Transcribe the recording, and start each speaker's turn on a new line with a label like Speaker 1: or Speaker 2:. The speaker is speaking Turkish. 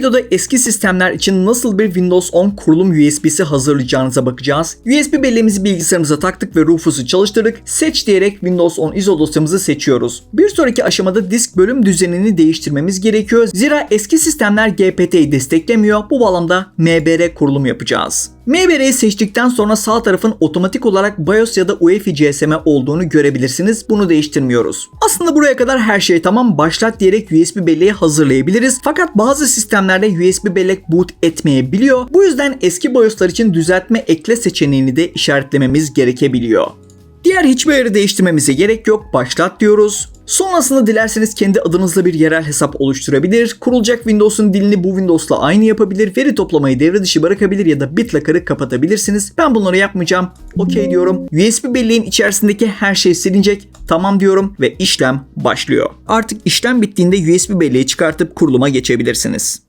Speaker 1: videoda eski sistemler için nasıl bir Windows 10 kurulum USB'si hazırlayacağınıza bakacağız. USB belleğimizi bilgisayarımıza taktık ve Rufus'u çalıştırdık. Seç diyerek Windows 10 ISO dosyamızı seçiyoruz. Bir sonraki aşamada disk bölüm düzenini değiştirmemiz gerekiyor. Zira eski sistemler GPT'yi desteklemiyor. Bu bağlamda MBR kurulum yapacağız. MBR'yi seçtikten sonra sağ tarafın otomatik olarak BIOS ya da UEFI GSM olduğunu görebilirsiniz. Bunu değiştirmiyoruz. Aslında buraya kadar her şey tamam. Başlat diyerek USB belleği hazırlayabiliriz. Fakat bazı sistemlerde USB bellek boot etmeyebiliyor. Bu yüzden eski BIOS'lar için düzeltme ekle seçeneğini de işaretlememiz gerekebiliyor. Diğer hiçbir yeri değiştirmemize gerek yok. Başlat diyoruz. Sonrasında dilerseniz kendi adınızla bir yerel hesap oluşturabilir, kurulacak Windows'un dilini bu Windows'la aynı yapabilir, veri toplamayı devre dışı bırakabilir ya da BitLocker'ı kapatabilirsiniz. Ben bunları yapmayacağım. OK diyorum. USB belleğin içerisindeki her şey silinecek. Tamam diyorum ve işlem başlıyor. Artık işlem bittiğinde USB belleği çıkartıp kuruluma geçebilirsiniz.